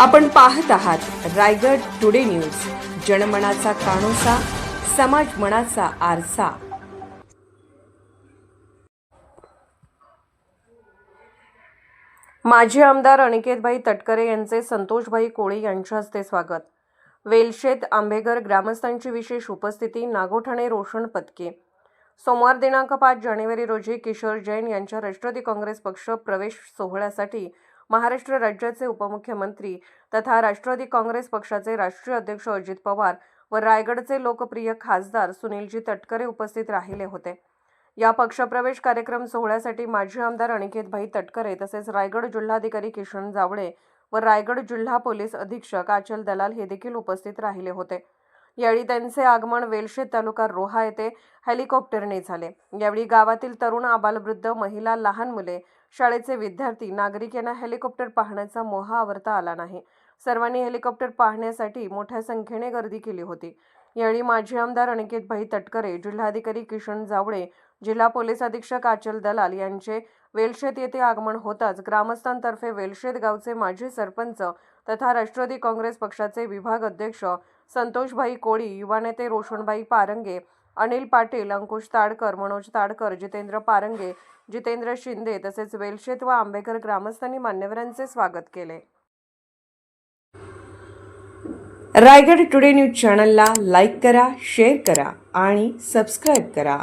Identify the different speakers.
Speaker 1: आपण पाहत आहात रायगड टुडे न्यूज. जनमनाचा कानोसा समाज मनाचा आरसा. माजी आमदार अनिकेतभाई तटकरे यांचे संतोषभाई कोळी यांच्या हस्ते स्वागत. वेलशेत आंबेघर ग्रामस्थांची विशेष उपस्थिती नागोठाणे रोशन पत्के सोमवार दिनांक पाच जानेवारी रोजी किशोर जैन यांच्या राष्ट्रवादी काँग्रेस पक्ष प्रवेश सोहळ्यासाठी महाराष्ट्र राज्याचे उपमुख्यमंत्री तथा राष्ट्रवादी काँग्रेस पक्षाचे राष्ट्रीय अध्यक्ष अजित पवार व रायगडचे लोकप्रिय खासदार सुनीलजी तटकरे उपस्थित राहिले होते. या पक्षप्रवेश कार्यक्रम सोहळ्यासाठी माजी आमदार अनिकेतभाई तटकरे तसेच रायगड जिल्हाधिकारी किशन जावळे व रायगड जिल्हा पोलीस अधीक्षक आचल दलाल हे देखील उपस्थित राहिले होते. यावेळी त्यांचे आगमन वेलशेत तालुका रोहा येथे हेलिकॉप्टरने झाले. यावेळी गावातील तरुण आबालवृद्ध महिला लहान मुले शाळेचे विद्यार्थी नागरिक यांना हेलिकॉप्टर पाहण्याचा मोह आवरता आला नाही. सर्वांनी हेलिकॉप्टर पाहण्यासाठी मोठ्या संख्येने गर्दी केली होती. यावेळी माजी आमदार अनिकेतभाई तटकरे जिल्हाधिकारी किशन जावळे जिल्हा पोलीस अधीक्षक आचल दलाल यांचे वेलशेत येथे आगमन होताच ग्रामस्थांतर्फे वेलशेत गावचे माजी सरपंच तथा राष्ट्रवादी काँग्रेस पक्षाचे विभाग अध्यक्ष संतोषभाई कोळी युवा नेते रोशनभाई पारंगे अनिल पाटील अंकुश ताडकर मनोज ताडकर जितेंद्र पारंगे जितेंद्र शिंदे तसेच वेलशेत व आंबेकर ग्रामस्थांनी मान्यवरांचे स्वागत केले. रायगड टुडे न्यूज चॅनलला लाईक करा शेअर करा आणि सबस्क्राईब करा.